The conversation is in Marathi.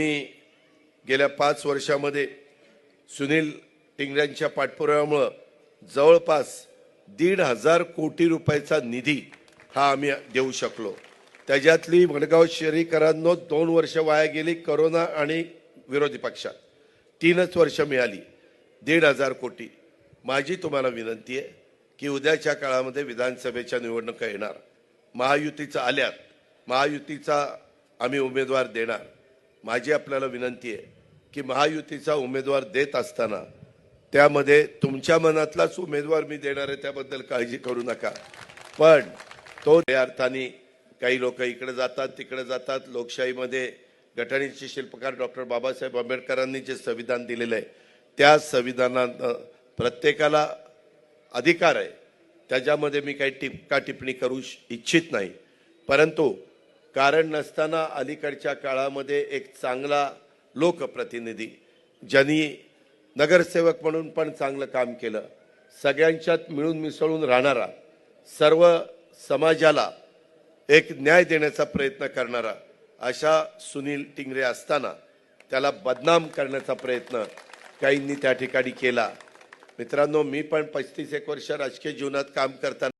मी गेल्या पाच वर्षामध्ये सुनील टिंगऱ्यांच्या पाठपुराव्यामुळं जवळपास दीड हजार कोटी रुपयाचा निधी हा आम्ही देऊ शकलो. त्याच्यातली वडगाव शहरीकरांनो दोन वर्ष वाया गेली करोना आणि विरोधी पक्षात. तीनच वर्ष मिळाली. दीड हजार कोटी. माझी तुम्हाला विनंती आहे की उद्याच्या काळामध्ये विधानसभेच्या निवडणुका येणार. महायुतीचं आल्यात. महायुतीचा आम्ही उमेदवार देणार. माझी आपल्याला विनंती आहे की महायुतीचा उमेदवार देत असताना त्यामध्ये तुमच्या मनातलाच उमेदवार मी देणार आहे त्याबद्दल काळजी करू नका. पण तो या अर्थाने काही लोक इकडे जातात तिकडे जातात. लोकशाहीमध्ये घटनेचे शिल्पकार डॉक्टर बाबासाहेब आंबेडकरांनी जे संविधान दिलेलं आहे त्या संविधानात प्रत्येकाला अधिकार आहे. त्याच्यामध्ये मी काही टिपका टिप्पणी करू श- इच्छित नाही. परंतु कारण नसताना अलीकडच्या काळामध्ये एक चांगला लोकप्रतिनिधी ज्यांनी नगरसेवक म्हणून पण चांगलं काम केलं सगळ्यांच्यात मिळून मिसळून राहणारा सर्व समाजाला एक न्याय देण्याचा प्रयत्न करणारा अशा सुनील टिंगरे असताना त्याला बदनाम करण्याचा प्रयत्न काहींनी त्या ठिकाणी केला. मित्रांनो मी पण पस्तीस एक वर्ष राजकीय जीवनात काम करताना